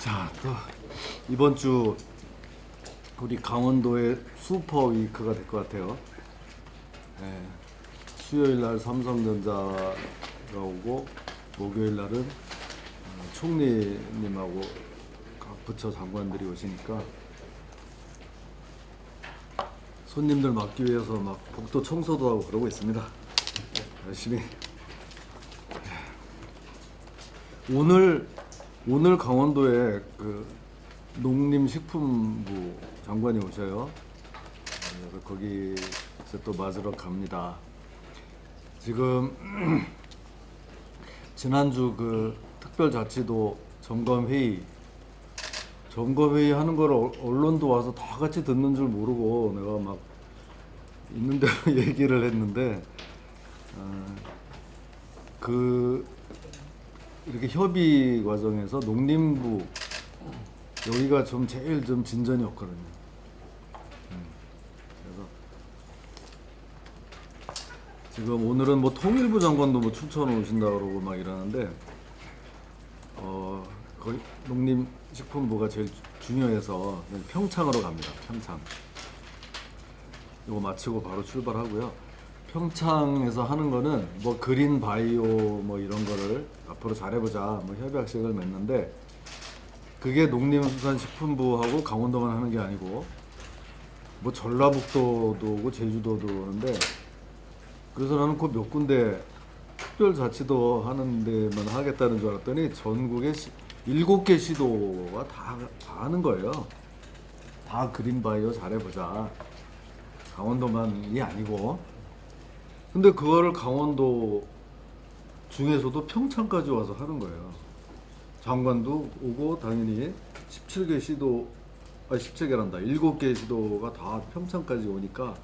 자, 또 이번 주 우리 강원도의 슈퍼 위크가 될 것 같아요. 예, 수요일 날 삼성전자가 오고 목요일 날은 어, 총리님하고 각 부처 장관들이 오시니까 손님들 맞기 위해서 막 복도 청소도 하고 그러고 있습니다. 열심히. 예. 오늘 오늘 강원도에 그 농림식품부 장관이 오셔요. 그래서 거기 이제 또 맞으러 갑니다. 지금 지난주 그 특별자치도 점검 회의 점검 회의 하는 걸 어- 언론도 와서 다 같이 듣는 줄 모르고 내가 막 있는 대로 얘기를 했는데 어, 그 이렇게 협의 과정에서 농림부 여기가 좀 제일 좀 진전이 없거든요. 음, 그래서 지금 오늘은 뭐 통일부 장관도 뭐 추천 오신다 그러고 막 이러는데 어 거기 농림식품부가 제일 주- 중요해서 평창으로 갑니다. 평창. 이거 마치고 바로 출발하고요. 평창에서 하는 거는 뭐 그린 바이오 뭐 이런 거를 앞으로 잘해보자 뭐 협약식을 맺는데 그게 농림수산식품부하고 강원도만 하는 게 아니고 뭐 전라북도도 오고 제주도도 오는데 그래서 나는 그몇 군데 특별자치도 하는 데만 하겠다는 줄 알았더니 전국에 시, 일곱 개 시도가 다, 다 하는 거예요. 다 그린바이오 잘해보자. 강원도만이 아니고. 근데 그거를 강원도 중에서도 평창까지 와서 하는 거예요. 장관도 오고 당연히 17개 시도, 아 17개란다. 7개 시도가 다 평창까지 오니까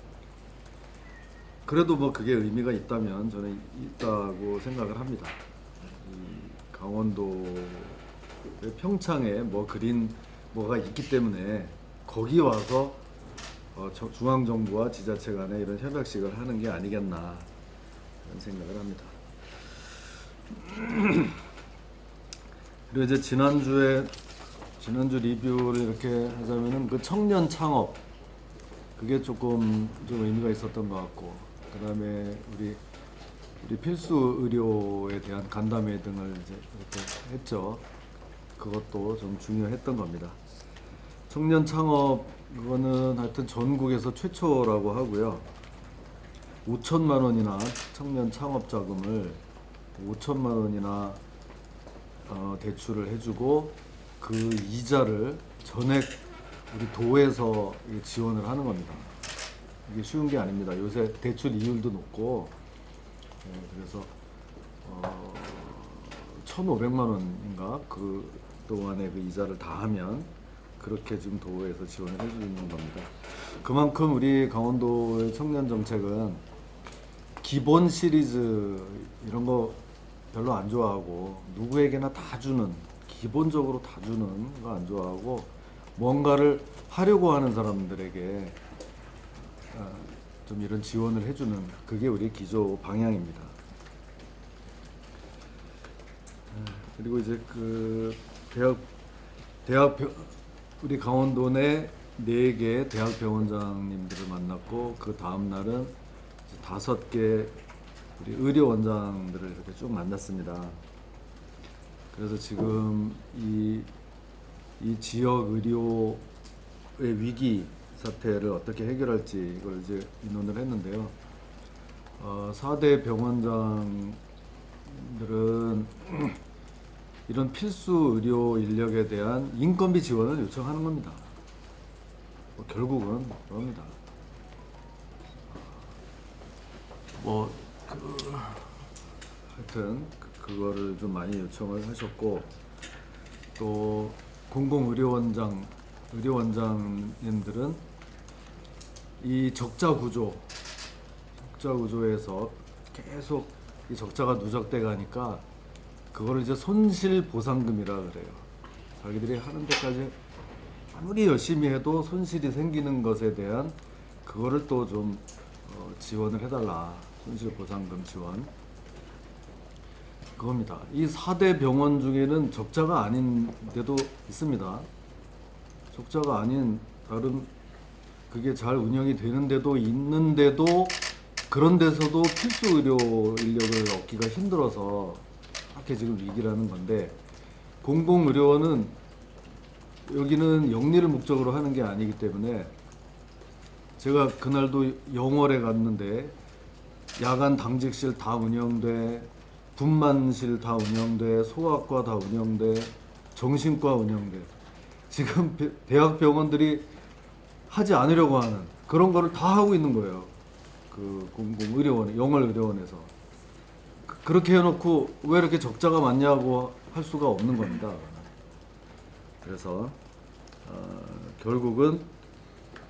그래도 뭐 그게 의미가 있다면 저는 있다고 생각을 합니다. 이 강원도의 평창에 뭐 그린 뭐가 있기 때문에 거기 와서 어, 저- 중앙 정부와 지자체 간에 이런 협약식을 하는 게 아니겠나 그런 생각을 합니다. 그리고 이제 지난주에 지난주 리뷰를 이렇게 하자면은 그 청년 창업 그게 조금 좀 의미가 있었던 것 같고 그다음에 우리 우리 필수 의료에 대한 간담회 등을 이제 이렇게 했죠. 그것도 좀 중요했던 겁니다. 청년 창업 그거는 하여튼 전국에서 최초라고 하고요. 5천만 원이나 청년 창업 자금을 5천만 원이나 어, 대출을 해주고 그 이자를 전액 우리 도에서 지원을 하는 겁니다. 이게 쉬운 게 아닙니다. 요새 대출 이율도 높고 예, 그래서 어, 1,500만 원인가 그 동안에 그 이자를 다 하면 그렇게 지금 도에서 지원을 해주는 겁니다. 그만큼 우리 강원도의 청년 정책은 기본 시리즈 이런 거 별로 안 좋아하고 누구에게나 다 주는 기본적으로 다 주는 거 안 좋아하고 뭔가를 하려고 하는 사람들에게 아, 좀 이런 지원을 해주는 그게 우리 기조 방향입니다. 아, 그리고 이제 그 대학 대학 병- 우리 강원도 내 네 개 대학 병원장님들을 만났고 그 다음 날은 다섯 개 우리 의료 원장들을 이렇게 쭉 만났습니다. 그래서 지금 이, 이 지역 의료의 위기 사태를 어떻게 해결할지 이걸 이제 의논을 했는데요. 어, 4대 병원장들은 이런 필수 의료 인력에 대한 인건비 지원을 요청하는 겁니다. 뭐 결국은 그럽니다. 뭐 그, 하여튼 그- 그거를 좀 많이 요청을 하셨고 또 공공의료원장 의료원장님들은 이 적자 구조 적자 구조에서 계속 이 적자가 누적돼 가니까 그거를 이제 손실 보상금이라 그래요. 자기들이 하는 데까지 아무리 열심히 해도 손실이 생기는 것에 대한 그거를 또좀 어, 지원을 해달라. 손실 보상금 지원. 그겁니다. 이 4대 병원 중에는 적자가 아닌 데도 있습니다. 적자가 아닌 다른 그게 잘 운영이 되는데도 있는데도 그런 데서도 필수 의료 인력을 얻기가 힘들어서 그렇게 지금 위기라는 건데 공공 의료원은 여기는 영리를 목적으로 하는 게 아니기 때문에 제가 그날도 영월에 갔는데 야간 당직실 다 운영돼 분만실 다 운영돼 소아과 다 운영돼 정신과 운영돼 지금 배- 대학 병원들이 하지 않으려고 하는 그런 거를 다 하고 있는 거예요. 그 공공 의료원, 영월 의료원에서 그- 그렇게 해놓고 왜 이렇게 적자가 많냐고 할 수가 없는 겁니다. 그래서 어, 결국은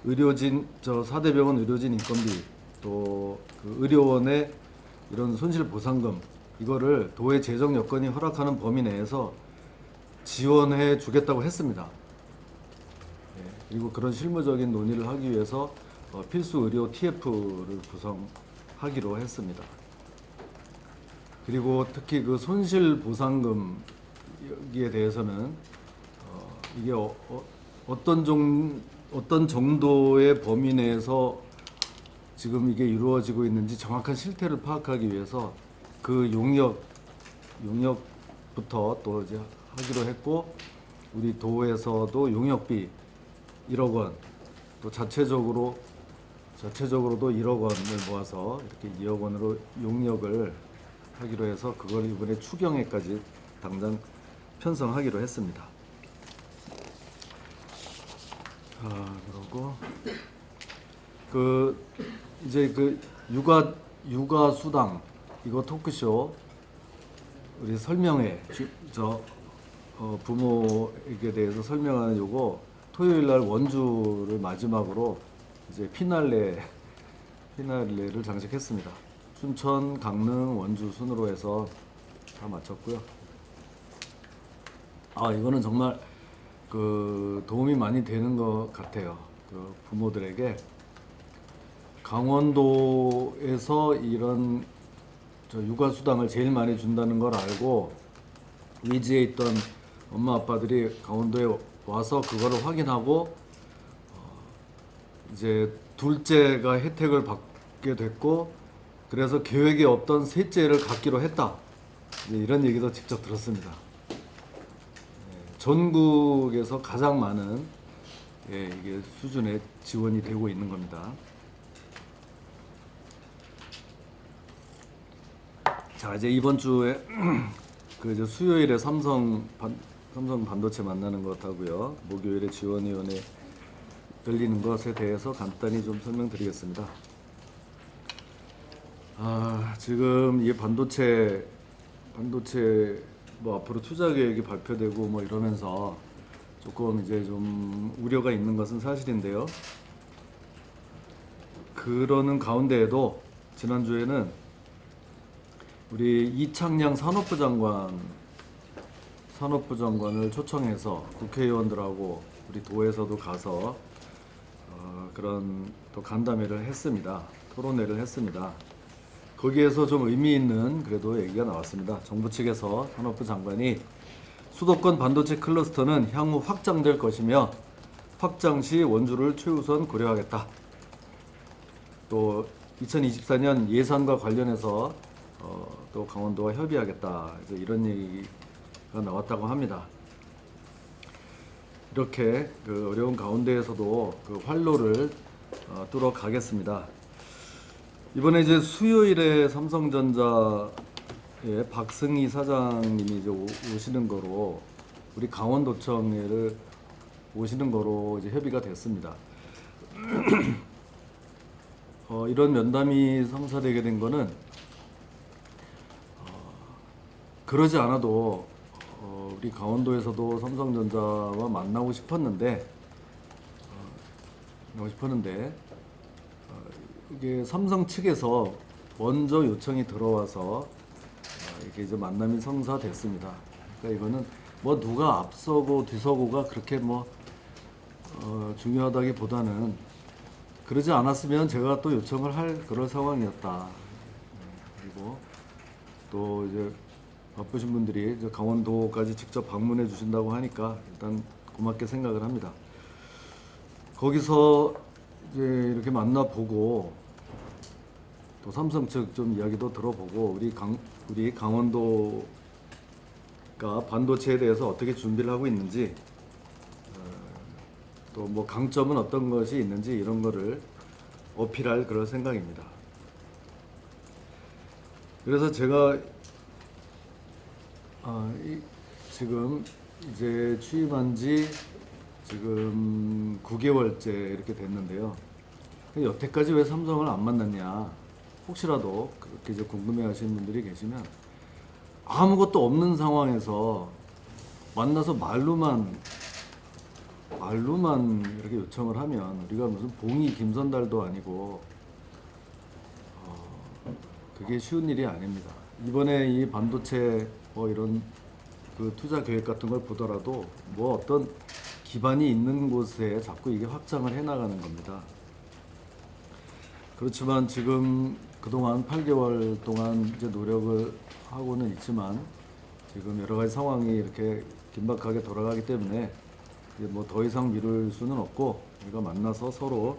의료진 저 4대 병원 의료진 인건비 또 그 의료원의 이런 손실 보상금 이거를 도의 재정 여건이 허락하는 범위 내에서 지원해 주겠다고 했습니다. 예, 그리고 그런 실무적인 논의를 하기 위해서 어, 필수 의료 TF를 구성하기로 했습니다. 그리고 특히 그 손실 보상금 여기에 대해서는 어, 이게 어, 어, 떤 정, 어떤 정도의 범위 내에서 지금 이게 이루어지고 있는지 정확한 실태를 파악하기 위해서 그 용역 용역부터 또 이제 하기로 했고 우리 도에서도 용역비 1억 원, 또 자체적으로 자체적으로도 1억 원을 모아서 이렇게 2억 원으로 용역을 하기로 해서 그걸 이번에 추경에까지 당장 편성하기로 했습니다. 아 그러고 그 이제 그 육아 육아 수당 이거 토크쇼 우리 설명회 주- 저 어, 부모에게 대해서 설명하는 요거 토요일 날 원주를 마지막으로 이제 피날레 피날레를 장식했습니다. 춘천, 강릉, 원주 순으로 해서 다 마쳤고요. 아 이거는 정말 그 도움이 많이 되는 것 같아요. 그 부모들에게 강원도에서 이런 저 육아 수당을 제일 많이 준다는 걸 알고 위지에 있던 엄마 아빠들이 강원도에 와서 그거를 확인하고 어, 이제 둘째가 혜택을 받게 됐고 그래서 계획에 없던 셋째를 갖기로 했다. 이제 이런 얘기도 직접 들었습니다. 예, 전국에서 가장 많은 예, 수준의 지원이 되고 있는 겁니다. 자 이제 이번 주에 그 이제 수요일에 삼성 반, 삼성 반도체 만나는 것 하고요 목요일에 지원위원회 열리는 것에 대해서 간단히 좀 설명드리겠습니다. 아 지금 이 반도체 반도체 뭐 앞으로 투자 계획이 발표되고 뭐 이러면서 조금 이제 좀 우려가 있는 것은 사실인데요. 그러는 가운데에도 지난주에는 우리 이창양 산업부 장관 산업부 장관을 초청해서 국회의원들하고 우리 도에서도 가서 어, 그런 또 간담회를 했습니다. 토론회를 했습니다. 거기에서 좀 의미 있는 그래도 얘기가 나왔습니다. 정부 측에서 산업부 장관이 수도권 반도체 클러스터는 향후 확장될 것이며 확장 시 원주를 최우선 고려하겠다. 또 2024년 예산과 관련해서 어, 또 강원도와 협의하겠다 이제 이런 얘기가 나왔다고 합니다. 이렇게 그 어려운 가운데에서도 그 활로를 어, 뚫어 가겠습니다. 이번에 이제 수요일에 삼성전자의 박승희 사장님이 이제 오- 오시는 거로 우리 강원도청에를 오시는 거로 이제 협의가 됐습니다. 어, 이런 면담이 성사되게 된 거는 어, 그러지 않아도 어, 우리 강원도에서도 삼성전자와 만나고 싶었는데 어, 만나고 싶었는데 어, 이게 삼성 측에서 먼저 요청이 들어와서 어, 이게 이제 만남이 성사됐습니다. 그러니까 이거는 뭐 누가 앞서고 뒤서고가 그렇게 뭐 어, 중요하다기보다는 그러지 않았으면 제가 또 요청을 할 그런 상황이었다. 네, 그리고 또 이제 바쁘신 분들이 이제 강원도까지 직접 방문해 주신다고 하니까 일단 고맙게 생각을 합니다. 거기서 이제 이렇게 만나 보고 또 삼성 측 좀 이야기도 들어보고 우리 강 우리 강원도가 반도체에 대해서 어떻게 준비를 하고 있는지 또 뭐 강점은 어떤 것이 있는지 이런 거를 어필할 그럴 생각입니다. 그래서 제가 아, 이, 지금 이제 취임한 지 지금 9개월째 이렇게 됐는데요. 여태까지 왜 삼성을 안 만났냐? 혹시라도 그렇게 이제 궁금해하시는 분들이 계시면 아무것도 없는 상황에서 만나서 말로만 말로만 이렇게 요청을 하면 우리가 무슨 봉이 김선달도 아니고 어, 그게 쉬운 일이 아닙니다. 이번에 이 반도체 뭐 이런 그 투자 계획 같은 걸 보더라도 뭐 어떤 기반이 있는 곳에 자꾸 이게 확장을 해 나가는 겁니다. 그렇지만 지금 그동안 8개월 동안 이제 노력을 하고는 있지만 지금 여러 가지 상황이 이렇게 긴박하게 돌아가기 때문에 이제 뭐 더 이상 미룰 수는 없고 우리가 만나서 서로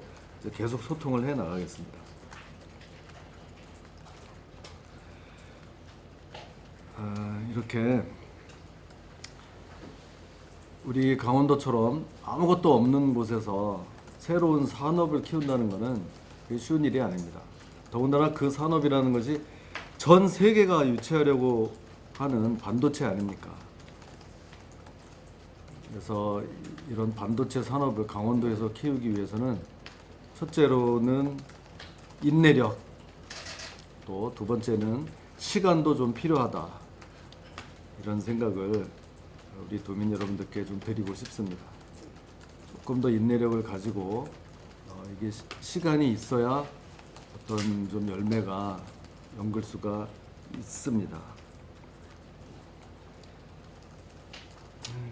계속 소통을 해 나가겠습니다. 아, 이렇게 우리 강원도처럼 아무것도 없는 곳에서 새로운 산업을 키운다는 것은 쉬운 일이 아닙니다. 더군다나 그 산업이라는 것이 전 세계가 유치하려고 하는 반도체 아닙니까? 그래서 이런 반도체 산업을 강원도에서 키우기 위해서는 첫째로는 인내력, 또 두 번째는 시간도 좀 필요하다. 이런 생각을 우리 도민 여러분들께 좀 드리고 싶습니다. 조금 더 인내력을 가지고 어, 이게 시- 시간이 있어야 어떤 좀 열매가 연글 수가 있습니다.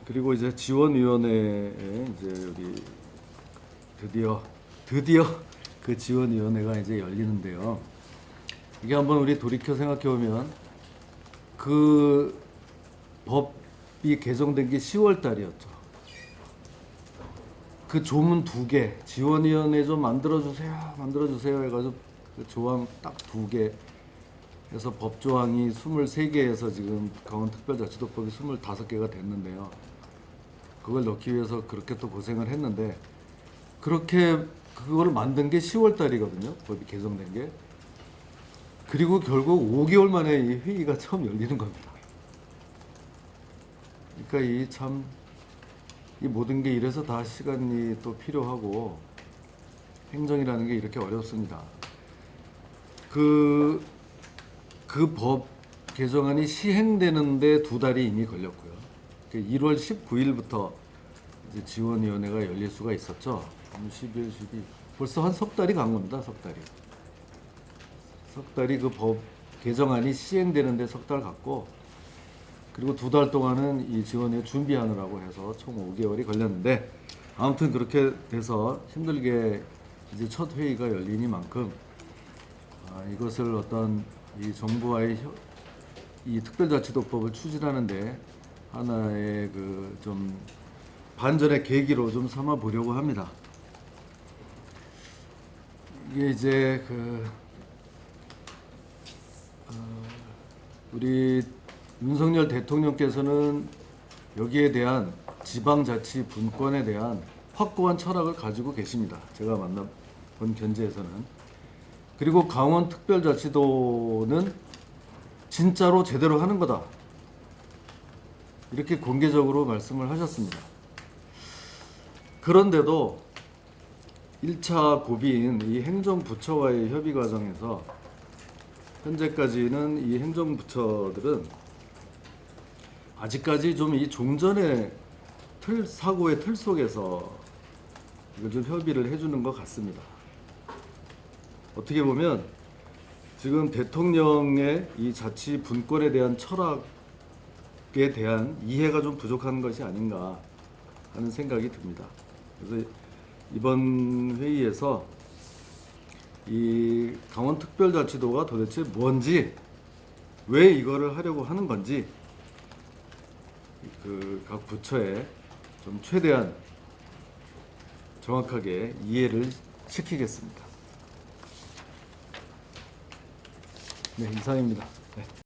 그리고 이제 지원위원회에 이제 우리 드디어 드디어 그 지원위원회가 이제 열리는데요. 이게 한번 우리 돌이켜 생각해 보면 그 법 이 개정된 게 10월 달이었죠. 그 조문 두 개, 지원위원회 좀 만들어주세요, 만들어주세요 해가지고 그 조항 딱 두 개 해서 법조항이 23개에서 지금 강원특별자치도법이 25개가 됐는데요. 그걸 넣기 위해서 그렇게 또 고생을 했는데 그렇게 그거를 만든 게 10월 달이거든요. 법이 개정된 게. 그리고 결국 5개월 만에 이 회의가 처음 열리는 겁니다. 그러니까 이 참 이 모든 게 이래서 다 시간이 또 필요하고 행정이라는 게 이렇게 어렵습니다. 그 그 법 개정안이 시행되는데 두 달이 이미 걸렸고요. 1월 19일부터 이제 지원위원회가 열릴 수가 있었죠. 11, 12 벌써 한 석 달이 간 겁니다. 석 달이. 석 달이 그 법 개정안이 시행되는데 석 달 갔고 그리고 두 달 동안은 이 지원회 준비하느라고 해서 총 5개월이 걸렸는데 아무튼 그렇게 돼서 힘들게 이제 첫 회의가 열리니만큼 아, 이것을 어떤 이 정부와의 협- 이 특별자치도법을 추진하는데 하나의 그 좀 반전의 계기로 좀 삼아 보려고 합니다. 이게 이제 그 어, 우리 윤석열 대통령께서는 여기에 대한 지방자치 분권에 대한 확고한 철학을 가지고 계십니다. 제가 만나본 견지에서는. 그리고 강원특별자치도는 진짜로 제대로 하는 거다. 이렇게 공개적으로 말씀을 하셨습니다. 그런데도 1차 고비인 이 행정부처와의 협의 과정에서 현재까지는 이 행정부처들은 아직까지 좀 이 종전의 틀 사고의 틀 속에서 이걸 좀 협의를 해주는 것 같습니다. 어떻게 보면 지금 대통령의 이 자치 분권에 대한 철학에 대한 이해가 좀 부족한 것이 아닌가 하는 생각이 듭니다. 그래서 이번 회의에서 이 강원특별자치도가 도대체 뭔지 왜 이거를 하려고 하는 건지 그 각 부처에 좀 최대한 정확하게 이해를 시키겠습니다. 네, 이상입니다. 네.